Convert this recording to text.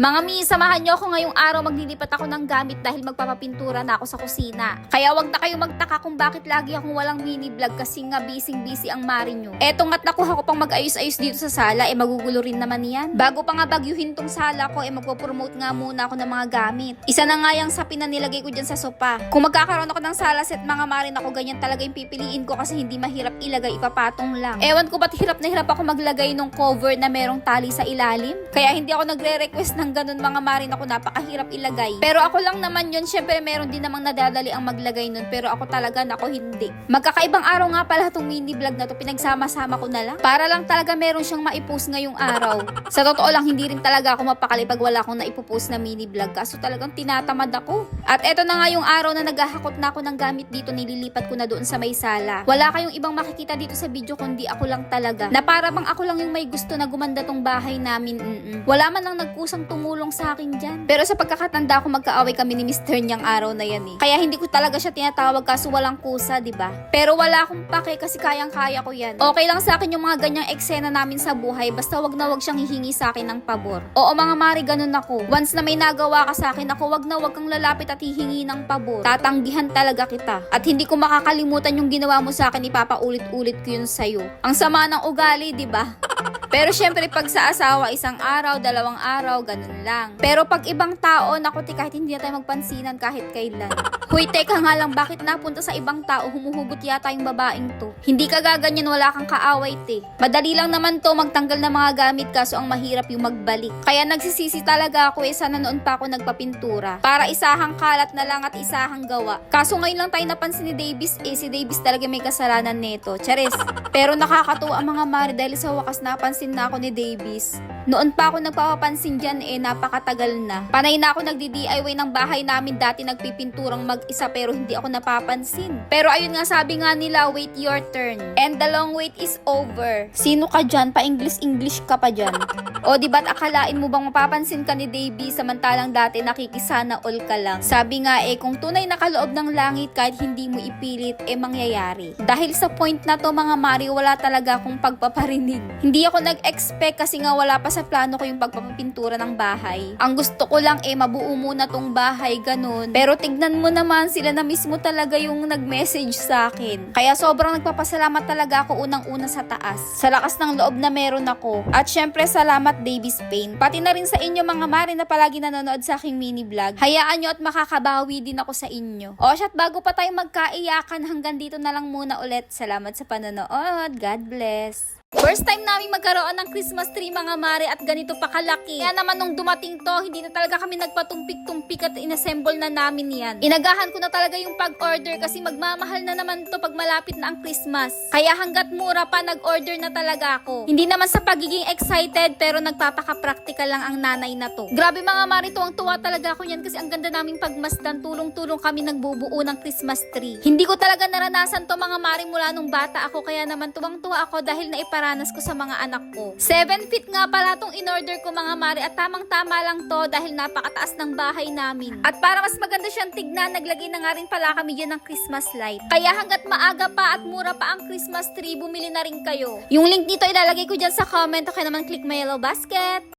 Mga mi, samahan nyo ako ngayong araw maglilipat ako ng gamit dahil magpapapintura na ako sa kusina. Kaya wag na kayo magtaka kung bakit lagi akong walang mini vlog kasi nga busy-busy ang mari nyo. Eto nga't nakuha ko pang mag-ayos-ayos dito sa sala, eh magugulo rin naman yan. Bago pa nga bagyuhin tong sala ko, eh magpo-promote nga muna ako ng mga gamit. Isa na nga yung sapi na nilagay ko dyan sa sopa. Kung magkakaroon ako ng sala set mga marin ako, ganyan talaga yung pipiliin ko kasi hindi mahirap ilagay, ipapatong lang. Ewan ko ba't hirap na hirap ako maglagay ng cover na merong tali sa ilalim. Kaya hindi ako nagre-request ng ganun mga marin ako, napakahirap ilagay. Pero ako lang naman yun, syempre meron din namang nadadali ang maglagay nun, pero ako talaga nako hindi. Magkakaibang araw nga pala itong mini vlog na to, pinagsama-sama ko na lang. Para lang talaga meron siyang maipost ngayong araw. Sa totoo lang, hindi rin talaga ako mapakali pag wala akong naipopost na mini vlog, kaso talagang tinatamad ako. At eto na nga yung araw na naghahakot na ako ng gamit dito, nililipat ko na doon sa may sala. Wala kayong ibang makikita dito sa video kundi ako lang talaga. Na para bang ako lang yung may gusto na gumanda tong bahay namin. Mm-mm. Wala man lang nagkusang tumulong sa akin dyan. Pero sa pagkakatanda ko magkaaway kami ni Mr. niyang araw na yan eh. Kaya hindi ko talaga siya tinatawag kaso walang kusa, di ba? Pero wala akong pake kasi kayang-kaya ko yan. Okay lang sa akin yung mga ganyang eksena namin sa buhay basta wag na wag siyang hihingi sa akin ng pabor. Oo mga mari, ganun ako. Once na may nagawa ka sa akin, ako wag na wag kang lalapit at hihingi ng pabor. Tatanggihan talaga kita. At hindi ko makakalimutan yung ginawa mo sa akin, ipapaulit-ulit ko yun sa'yo. Ang sama ng ugali, di ba? Pero syempre pag sa asawa, isang araw, dalawang araw, ganun lang. Pero pag ibang tao, naku ti, kahit hindi na tayo magpansinan kahit kailan. Huy, teka nga lang, bakit napunta sa ibang tao, humuhugot yata yung babaeng to? Hindi ka gaganyan, wala kang kaaway, te. Madali lang naman to magtanggal ng mga gamit kaso ang mahirap yung magbalik. Kaya nagsisisi talaga ako eh, sana noon pa ako nagpapintura. Para isahang kalat na lang at isahang gawa. Kaso ngayon lang tayo napansin ni Davis, eh si Davis talaga may kasalanan neto. Charis. Pero nakakatuwa mga mari dahil sa wakas napansin na ako ni Davis. Noon pa ako nagpapapansin dyan eh, napakatagal na. Panay na ako nagdi-DIY ng bahay namin dati nagpipinturang mag-isa pero hindi ako napapansin. Pero ayun nga sabi nga nila, wait your turn. And the long wait is over. Sino ka dyan? Pa-English-English ka pa dyan. O di ba't akalain mo bang mapapansin ka ni Davy samantalang dati nakikisana all ka lang? Sabi nga eh, kung tunay na kaloob ng langit kahit hindi mo ipilit, eh mangyayari. Dahil sa point na to mga Mari, wala talaga akong pagpaparinig. Hindi ako nag-expect kasi nga wala pa sa plano ko yung pagpapapintura ng bahay. Ang gusto ko lang eh, mabuo muna tong bahay, ganun. Pero tignan mo naman, sila na mismo talaga yung nag-message sa akin. Kaya sobrang nagpapasalamat talaga ako unang-una sa taas. Sa lakas ng loob na meron ako. At syempre, salamat Davis Spain. Pati na rin sa inyo mga Mari na palagi nanonood sa aking mini vlog. Hayaan nyo at makakabawi din ako sa inyo. O, at bago pa tayo magkaiyakan, hanggang dito na lang muna ulit. Salamat sa panonood. God bless. First time namin magkaroon ng Christmas tree mga mare at ganito pa kalaki. Kaya naman nung dumating to, hindi na talaga kami nagpatumpik-tumpik at inassemble na namin yan. Inagahan ko na talaga yung pag-order kasi magmamahal na naman to pag malapit na ang Christmas. Kaya hanggat mura pa, nag-order na talaga ako. Hindi naman sa pagiging excited pero nagpapaka-practical lang ang nanay na to. Grabe mga mare, tuwang-tuwa talaga ako yan kasi ang ganda naming pagmasdan. Tulong-tulong kami nagbubuo ng Christmas tree. Hindi ko talaga naranasan to mga mare mula nung bata ako kaya naman tuwang-tuwa ako dahil naiparanas ko sa mga anak ko. 7 feet nga pala tong in-order ko mga mare at tamang-tama lang to dahil napakataas ng bahay namin. At para mas maganda siyang tignan, naglagay na nga rin pala kami dyan ng Christmas light. Kaya hanggat maaga pa at mura pa ang Christmas tree, bumili na rin kayo. Yung link dito ilalagay ko dyan sa comment. Okay naman click my yellow basket.